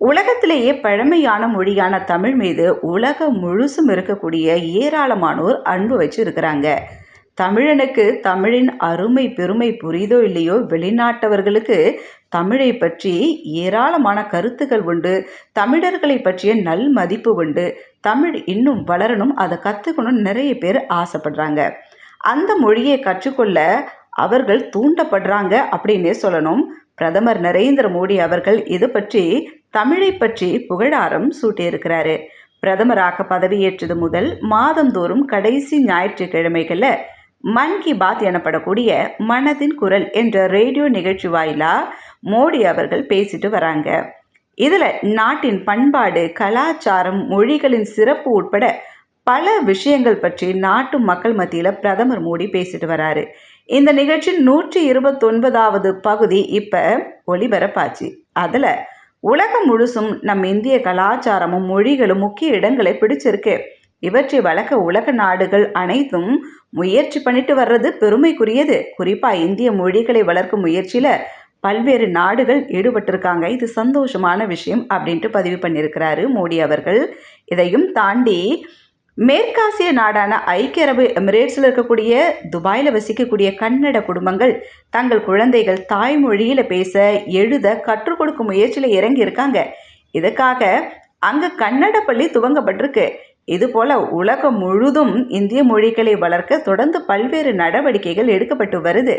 உலகத்திலேயே பழமையான மொழியான தமிழ் மீது உலகம் முழுசும் இருக்கக்கூடிய ஏராளமானோர் அன்பு வச்சு இருக்கிறாங்க தமிழனுக்கு தமிழின் அருமை பெருமை புரியுதோ இல்லையோ வெளிநாட்டவர்களுக்கு தமிழை பற்றி ஏராளமான கருத்துக்கள் உண்டு. தமிழர்களை பற்றிய நல் மதிப்பு உண்டு. தமிழ் இன்னும் வளரணும் அதை கற்றுக்கணும் நிறைய பேர் ஆசைப்படுறாங்க. அந்த மொழியை கற்றுக்கொள்ள அவர்கள் தூண்டப்படுறாங்க அப்படின்னே சொல்லணும். பிரதமர் நரேந்திர மோடி அவர்கள் இது பற்றி தமிழை பற்றி புகழாரம் சூட்டியிருக்கிறாரு. பிரதமராக பதவியேற்றது முதல் மாதந்தோறும் கடைசி ஞாயிற்றுக்கிழமைகளில் மன் கி பாத் எனப்படக்கூடிய மனதின் குரல் என்ற ரேடியோ நிகழ்ச்சி வாயிலாக மோடி அவர்கள் பேசிட்டு வராங்க. இதில் நாட்டின் பண்பாடு கலாச்சாரம் மொழிகளின் சிறப்பு உட்பட பல விஷயங்கள் பற்றி நாட்டு மக்கள் மத்தியில் பிரதமர் மோடி பேசிட்டு வராரு. இந்த நிகழ்ச்சி நூற்றி இருபத்தொன்பதாவது பகுதி இப்போ ஒளிபரப்பாச்சு அதில் உலகம் முழுசும் நம் இந்திய கலாச்சாரமும் மொழிகளும் முக்கிய இடங்களை பிடிச்சிருக்கு. இவற்றை வளர்க்க உலக நாடுகள் அனைத்தும் முயற்சி பண்ணிட்டு வர்றது பெருமைக்குரியது. குறிப்பாக இந்திய மொழிகளை வளர்க்கும் முயற்சியில் பல்வேறு நாடுகள் ஈடுபட்டிருக்காங்க. இது சந்தோஷமான விஷயம் அப்படின்ட்டு பதிவு பண்ணியிருக்கிறாரு மோடி அவர்கள். இதையும் தாண்டி மேற்காசிய நாடான ஐக்கிய அரபு எமிரேட்ஸில் இருக்கக்கூடிய துபாயில் வசிக்கக்கூடிய கன்னட குடும்பங்கள் தங்கள் குழந்தைகள் தாய்மொழியில் பேச எழுத கற்றுக் கொடுக்கும் முயற்சியில் இறங்கி இருக்காங்க இதுக்காக அங்கே கன்னட பள்ளி துவங்கப்பட்டிருக்கு. இதுபோல உலகம் முழுதும் இந்திய மொழிகளை வளர்க்க தொடர்ந்து பல்வேறு நடவடிக்கைகள் எடுக்கப்பட்டு வருது.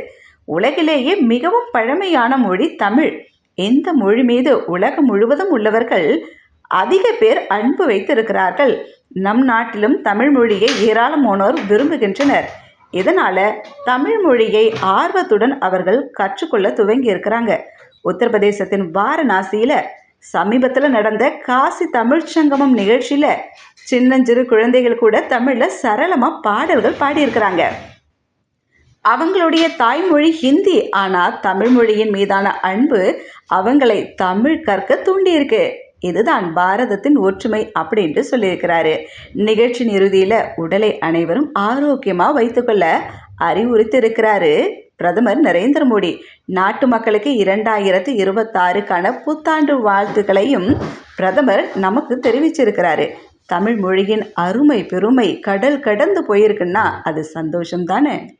உலகிலேயே மிகவும் பழமையான மொழி தமிழ். இந்த மொழி மீது உலகம் முழுவதும் உள்ளவர்கள் அதிக பேர் அன்பு வைத்திருக்கிறார்கள். நம் நாட்டிலும் தமிழ் மொழியை ஏராளமானோர் விரும்புகின்றனர். இதனால் தமிழ் மொழியை ஆர்வத்துடன் அவர்கள் கற்றுக்கொள்ள துவங்கி இருக்கிறாங்க உத்தரப்பிரதேசத்தின் வாரணாசியில் சமீபத்தில் நடந்த காசி தமிழ் சங்கமம் நிகழ்ச்சியில் சின்னஞ்சிறு குழந்தைகள் கூட தமிழில் சரளமாக பாடல்கள் பாடியிருக்கிறாங்க. அவங்களுடைய தாய்மொழி ஹிந்தி ஆனால் தமிழ் மொழியின் மீதான அன்பு அவங்களை தமிழ் கற்க தூண்டியிருக்கு. இதுதான் பாரதத்தின் ஒற்றுமை அப்படின்ட்டு சொல்லியிருக்கிறாரு. நிகழ்ச்சியின் இறுதியில் உடலை அனைவரும் ஆரோக்கியமாக வைத்துக்கொள்ள அறிவுறுத்தியிருக்கிறாரு பிரதமர் நரேந்திர மோடி. நாட்டு மக்களுக்கு இரண்டாயிரத்தி இருபத்தாறுக்கான புத்தாண்டு வாழ்த்துக்களையும் பிரதமர் நமக்கு தெரிவிச்சிருக்கிறாரு. தமிழ் மொழியின் அருமை பெருமை கடல் கடந்து போயிருக்குன்னா அது சந்தோஷம் தானே